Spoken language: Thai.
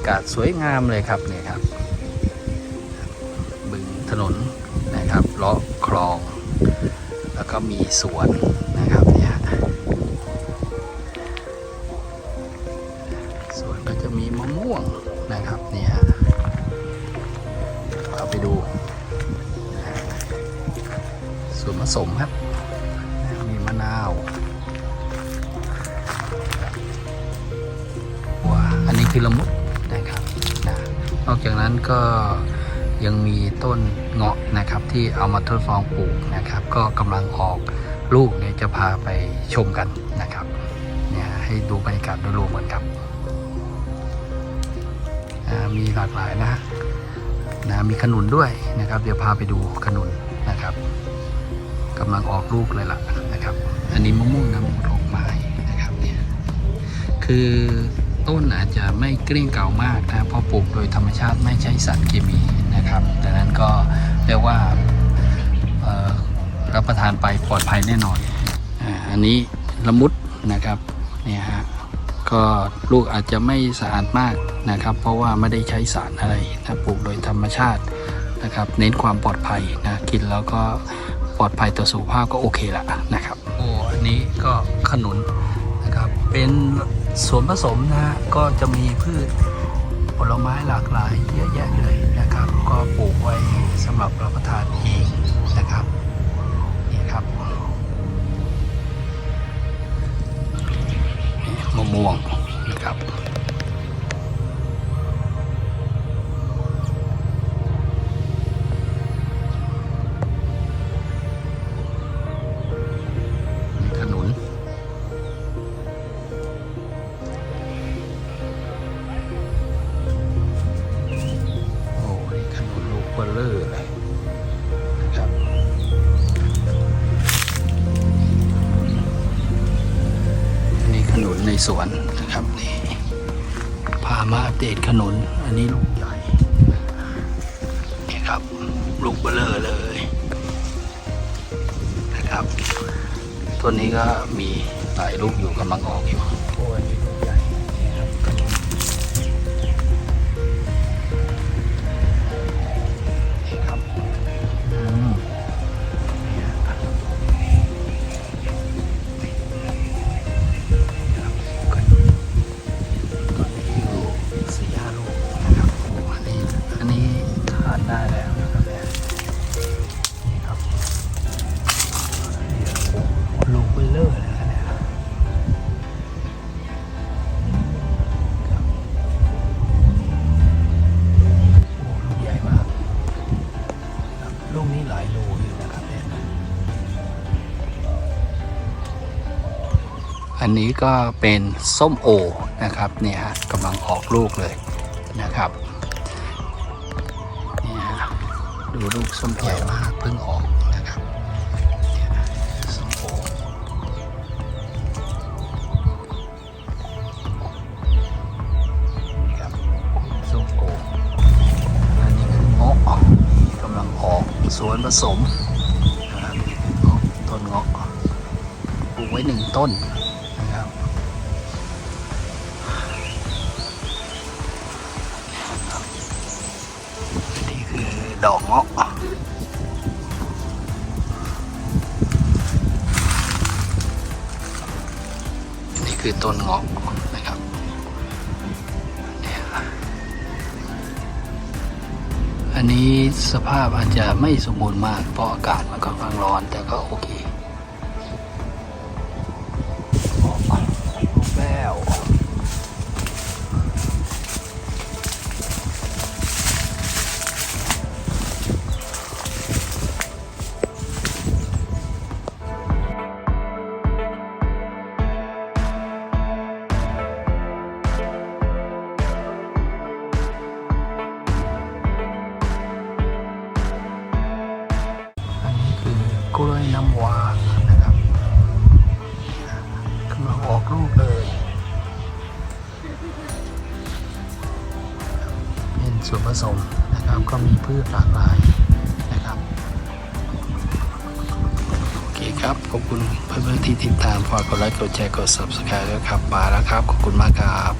ากาศสวยงามเลยครับเนี่ยครับ บึงถนนนะครับเลาะคลอง แล้วก็มีสวนนะครับเนี่ยสวนก็จะมีมะม่วงนะครับเนี่ยเอาไปดูส่วนผสมครับ มีมะนาวว้าอันนี้คือละมุด นอกจากนั้นก็ยังมีต้นเงาะนะครับที่เอามาทดลองปลูกนะครับ ก็กำลังออกลูกเนี่ยจะพาไปชมกันนะครับเนี่ยให้ดูบรรยากาศโดยรวมกันครับมีหลากหลายนะนะมีขนุนด้วยนะครับ เดี๋ยวพาไปดูขนุนนะครับกำลังออกลูกเลยล่ะนะครับ อันนี้มะม่วงน้ำผลไม้นะครับเนี่ยคือ ต้นอาจจะไม่เกลี้ยงเก่ามากนะเพราะปลูกโดยธรรมชาติไม่ใช้สารเคมีนะครับดังนั้นก็เรียกว่ารับประทานไปปลอดภัยแน่นอนออันนี้ละมุดนะครับเนี่ยฮะก็ลูกอาจจะไม่สะอาดมากนะครับ เพราะว่าไม่ได้ใช้สารอะไรนะปลูกโดยธรรมชาตินะครับ เน้นความปลอดภัยนะกินแล้วก็ปลอดภัยต่อสุขภาพก็โอเคละนะครับโอ้อันนี้ก็ขนุน นะครับ เป็นสวนผสมนะฮะก็จะมีพืชผลไม้หลากหลายเยอะแยะเลยนะครับ ก็ปลูกไว้สำหรับรับประทานเองนะครับนี่ครับมะม่วงนะครับ บลเลอร์นะครับอันนี้ขนุนในสวนนะครับนี่พามาอัปเดตขนุน อันนี้ลูกใหญ่นี่ครับลูกเบลเลอร์เลยนะครับตัวนี้ก็มีหลายลูกอยู่กำลังออกอยู่โอ้ยลูกใหญ่ อันนี้ก็เป็นส้มโอนะครับเนี่ยฮะกำลังออกลูกเลยนะครับเนี่ยฮะดูลูกส้มใหญ่มากเพิ่งออกนะครับส้มโอนี่ครับส้มโออันนี้คือเงาะกำลังออกสวนผสมนะครับต้นเงาะปลูกไว้หนึ่งต้น ดอกเงาะนี่คือต้นเงาะนะครับอันนี้สภาพอาจจะไม่สมบูรณ์มากเพราะอากาศมันค่อนข้างร้อนแต่ก็โอเคออกแล้ว ล้วยน้ำว้านะครับกำลังออกลูกเลยเป็นส่วนผสมนะครับก็มีพืชหลากหลายนะครับโอเคครับขอบคุณเพื่อนๆที่ติดตามฝากกดไลค์กดแชร์กด subscribe ด้วยครับมาแล้วครับขอบคุณมากครับ